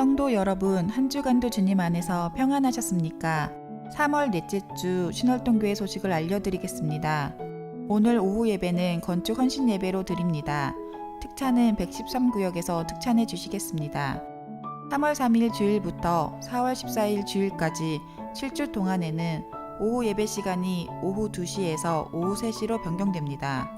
성도 여러분, 한 주간도 주님 안에서 평안하셨습니까? 3월 넷째 주 신월동교회 소식을 알려드리겠습니다. 오늘 오후 예배는 건축 헌신 예배로 드립니다. 특차는 113구역에서 특찬해 주시겠습니다. 3월 3일 주일부터 4월 14일 주일까지 7주 동안에는 오후 예배 시간이 오후 2시에서 오후 3시로 변경됩니다.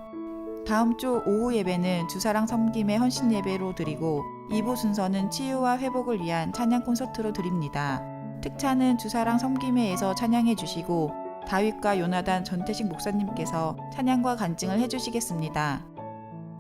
다음 주 오후 예배는 주사랑 섬김의 헌신 예배로 드리고 2부 순서는 치유와 회복을 위한 찬양 콘서트로 드립니다. 특차는 주사랑 섬김회에서 찬양해 주시고 다윗과 요나단 전태식 목사님께서 찬양과 간증을 해 주시겠습니다.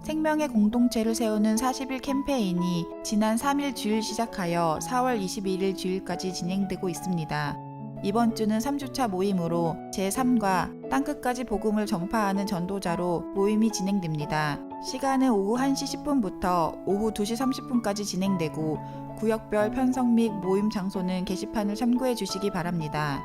생명의 공동체를 세우는 40일 캠페인이 지난 3일 주일 시작하여 4월 21일 주일까지 진행되고 있습니다. 이번 주는 3주차 모임으로 제3과 땅끝까지 복음을 전파하는 전도자로 모임이 진행됩니다. 시간은 오후 1시 10분부터 오후 2시 30분까지 진행되고 구역별 편성 및 모임 장소는 게시판을 참고해 주시기 바랍니다.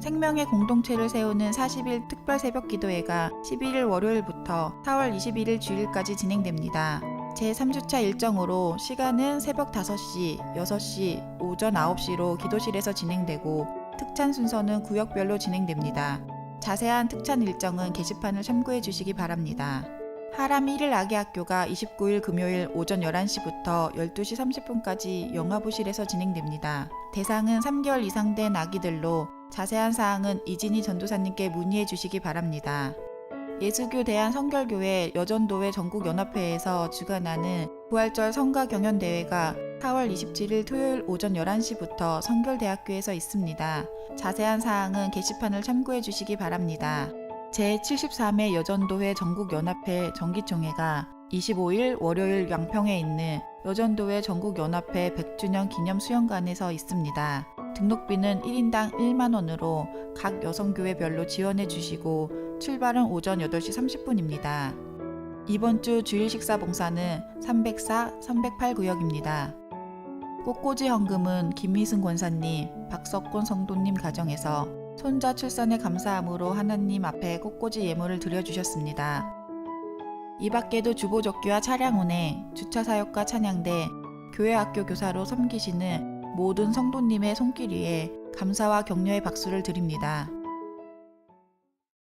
생명의 공동체를 세우는 40일 특별 새벽 기도회가 11일 월요일부터 4월 21일 주일까지 진행됩니다. 제3주차 일정으로 시간은 새벽 5시, 6시, 오전 9시로 기도실에서 진행되고 특찬 순서는 구역별로 진행됩니다. 자세한 특찬 일정은 게시판을 참고해 주시기 바랍니다. 하람 1일 아기 학교가 29일 금요일 오전 11시부터 12시 30분까지 영화부실에서 진행됩니다. 대상은 3개월 이상 된 아기들로 자세한 사항은 이진희 전도사님께 문의해 주시기 바랍니다. 예수교 대한 성결교회 여전도회 전국연합회에서 주관하는 부활절 성가 경연대회가 4월 27일 토요일 오전 11시부터 성결대학교에서 있습니다. 자세한 사항은 게시판을 참고해 주시기 바랍니다. 제73회 여전도회 전국연합회 정기총회가 25일 월요일 양평에 있는 여전도회 전국연합회 100주년 기념 수영관에서 있습니다. 등록비는 1인당 1만원으로 각 여성교회별로 지원해 주시고 출발은 오전 8시 30분입니다. 이번 주 주일 식사 봉사는 304, 308 구역입니다. 꽃꽂이 헌금은 김희승 권사님, 박석곤 성도님 가정에서 손자 출산에 감사함으로 하나님 앞에 꽃꽂이 예물을 드려주셨습니다. 이 밖에도 주보적기와 차량운에 주차사역과 찬양대, 교회 학교 교사로 섬기시는 모든 성도님의 손길 위에 감사와 격려의 박수를 드립니다.